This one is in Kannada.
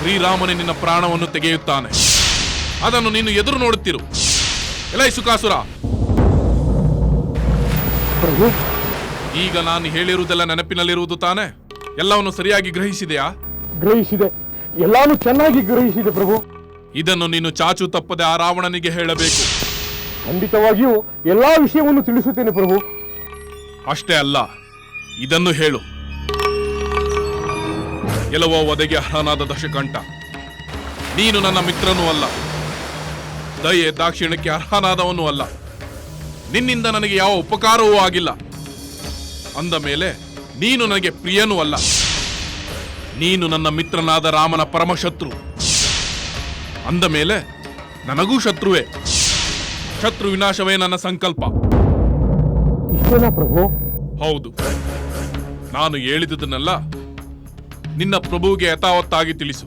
ಶ್ರೀರಾಮನೇ ನಿನ್ನ ಪ್ರಾಣವನ್ನು ತೆಗೆಯುತ್ತಾನೆ. ಅದನ್ನು ನೀನು ಎದುರು ನೋಡುತ್ತಿರು. ಎಲೈ ಸುಕಾಸುರ ಪ್ರಭು. ಈಗ ನಾನು ಹೇಳಿರುವುದೆಲ್ಲ ನೆನಪಿನಲ್ಲಿರುವುದು ತಾನೆ? ಎಲ್ಲವನ್ನು ಸರಿಯಾಗಿ ಗ್ರಹಿಸಿದೆಯಾ? ಗ್ರಹಿಸಿದೆ. ಎಲ್ಲಾನು ಚೆನ್ನಾಗಿ ಗ್ರಹಿಸಿದೆ ಪ್ರಭು. ಇದನ್ನು ನೀನು ಚಾಚು ತಪ್ಪದೆ ಆ ರಾವಣನಿಗೆ ಹೇಳಬೇಕು. ಖಂಡಿತವಾಗಿಯೂ ಎಲ್ಲಾ ವಿಷಯವನ್ನು ತಿಳಿಸುತ್ತೇನೆ ಪ್ರಭು. ಅಷ್ಟೇ ಅಲ್ಲ ಇದನ್ನು ಹೇಳು. ಗೆಲುವ ಒದಗಿ ಅರ್ಹನಾದ ದಶಕಂಠ. ನೀನು ನನ್ನ ಮಿತ್ರನೂ ಅಲ್ಲ. ದಯೆ ದಾಕ್ಷಿಣ್ಯಕ್ಕೆ ಅರ್ಹನಾದವನೂ ಅಲ್ಲ. ನಿನ್ನಿಂದ ನನಗೆ ಯಾವ ಉಪಕಾರವೂ ಆಗಿಲ್ಲ. ಅಂದ ಮೇಲೆ ನೀನು ನನಗೆ ಪ್ರಿಯನೂ ಅಲ್ಲ. ನೀನು ನನ್ನ ಮಿತ್ರನಾದ ರಾಮನ ಪರಮಶತ್ರು. ಅಂದ ಮೇಲೆ ನನಗೂ ಶತ್ರುವೇ. ಶತ್ರು ವಿನಾಶವೇ ನನ್ನ ಸಂಕಲ್ಪ. ಪ್ರಭು? ಹೌದು. ನಾನು ಹೇಳಿದುದನ್ನೆಲ್ಲ ನಿನ್ನ ಪ್ರಭುವಿಗೆ ಯಥಾವತ್ತಾಗಿ ತಿಳಿಸು.